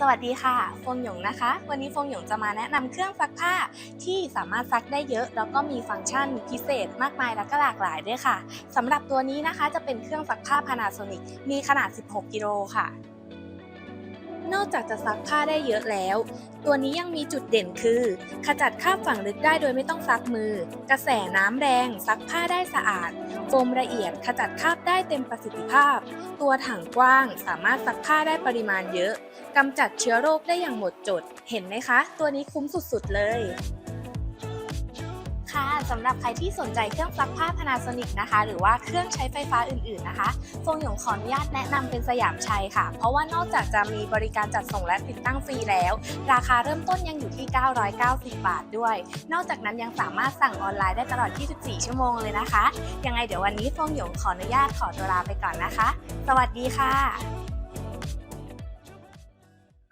สวัสดีค่ะฟงหยงนะคะ วันนี้ฟงหยงจะมาแนะนำเครื่องซักผ้าที่สามารถซักได้เยอะ แล้วก็มีฟังก์ชันพิเศษมากมายและก็หลากหลายด้วยค่ะสำหรับตัวนี้นะคะจะเป็นเครื่องซักผ้า Panasonic มีขนาด 16 กิโลค่ะ นอกจากจะซักผ้าได้เยอะแล้ว ตัวนี้ยังมีจุดเด่นคือ ขจัดคราบฝังลึกได้โดยไม่ต้องซักมือ กระแสน้ำแรงซักผ้าได้สะอาด โฟมละเอียดขจัดคราบได้เต็มประสิทธิภาพ ตัวถังกว้างสามารถซักผ้าได้ปริมาณเยอะกำจัดเชื้อโรคได้อย่างหมดจด เห็นไหมคะ ตัวนี้คุ้มสุดๆเลย สำหรับใครที่สนใจเครื่องซักผ้า Panasonic นะคะ หรือว่าเครื่องใช้ไฟฟ้าอื่นๆนะคะฟงหยงขออนุญาตแนะนำเป็นสยามชัยค่ะ เพราะว่านอกจากจะมีบริการจัดส่งและติดตั้งฟรีแล้ว ราคาเริ่มต้นยังอยู่ที่ 990 บาทด้วย นอกจากนั้นยังสามารถสั่งออนไลน์ได้ตลอด 24 ชั่วโมงเลยนะคะ ยังไงเดี๋ยววันนี้ฟงหยงขออนุญาตขอตัวลาไปก่อนนะคะ สวัสดีค่ะ